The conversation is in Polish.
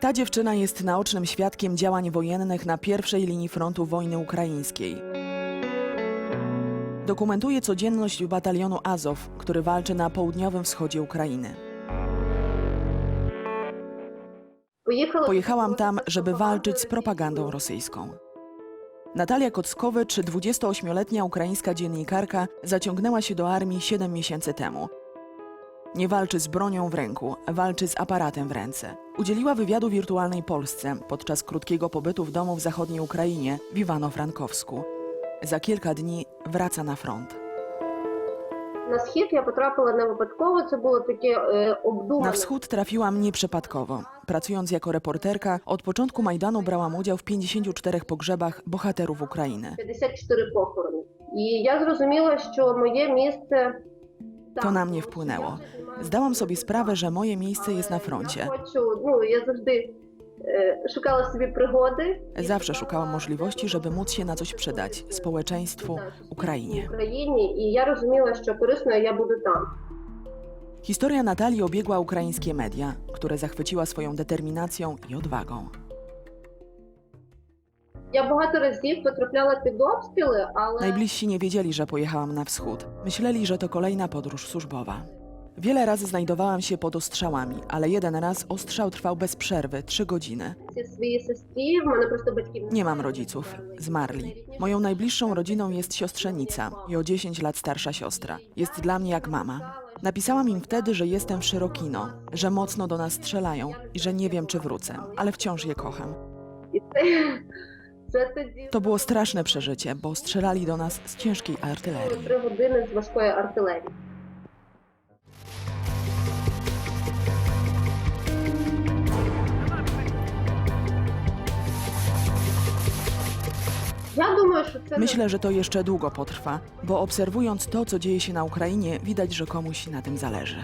Ta dziewczyna jest naocznym świadkiem działań wojennych na pierwszej linii frontu wojny ukraińskiej. Dokumentuje codzienność batalionu Azow, który walczy na południowym wschodzie Ukrainy. Pojechałam tam, żeby walczyć z propagandą rosyjską. Natalia Kockowicz, 28-letnia ukraińska dziennikarka, zaciągnęła się do armii 7 miesięcy temu. Nie walczy z bronią w ręku, walczy z aparatem w ręce. Udzieliła wywiadu wirtualnej Polsce podczas krótkiego pobytu w domu w zachodniej Ukrainie w Iwano-Frankowsku. Za kilka dni wraca na front. На схід я потрапила не випадково. Це було таке е, обдумане. Na wschód trafiłam nieprzypadkowo. Pracując jako reporterka, od początku Majdanu brałam udział w 54 pogrzebach bohaterów Ukrainy. 54 похорони. І я зрозуміла, що моє місце там. to na mnie wpłynęło. Zdałam sobie sprawę, że moje miejsce jest na froncie. Sobie przygody. Zawsze szukałam możliwości, żeby móc się na coś przydać społeczeństwu, Ukrainie. Ukrainie i ja rozumiałam, że korzystna ja będę tam. Historia Natalii obiegła ukraińskie media, które zachwyciła swoją determinacją i odwagą. Я багато разів потрапляла під обстріли, але Najbliżsi nie wiedzieli, że pojechałam na wschód. Myśleli, że to kolejna podróż służbowa. Wiele razy znajdowałam się pod ostrzałami, ale jeden raz ostrzał trwał bez przerwy trzy godziny. ці свої сестрі, в мене просто батьків Nie mam rodziców, zmarli. Moją najbliższą rodziną jest siostrzenica i o 10 lat starsza siostra. Jest dla mnie jak mama. Napisałam im wtedy, że jestem w Szyrokino, że mocno do nas strzelają i że nie wiem, czy wrócę, ale wciąż je kocham. І це, це тоді To było straszne przeżycie, bo strzelali do nas z ciężkiej було artylerii. три години з важкої артилерії. Я думаю, що це не Myślę, że to jeszcze długo potrwa, bo obserwując to, co dzieje się na Ukrainie, widać, że komuś na tym zależy.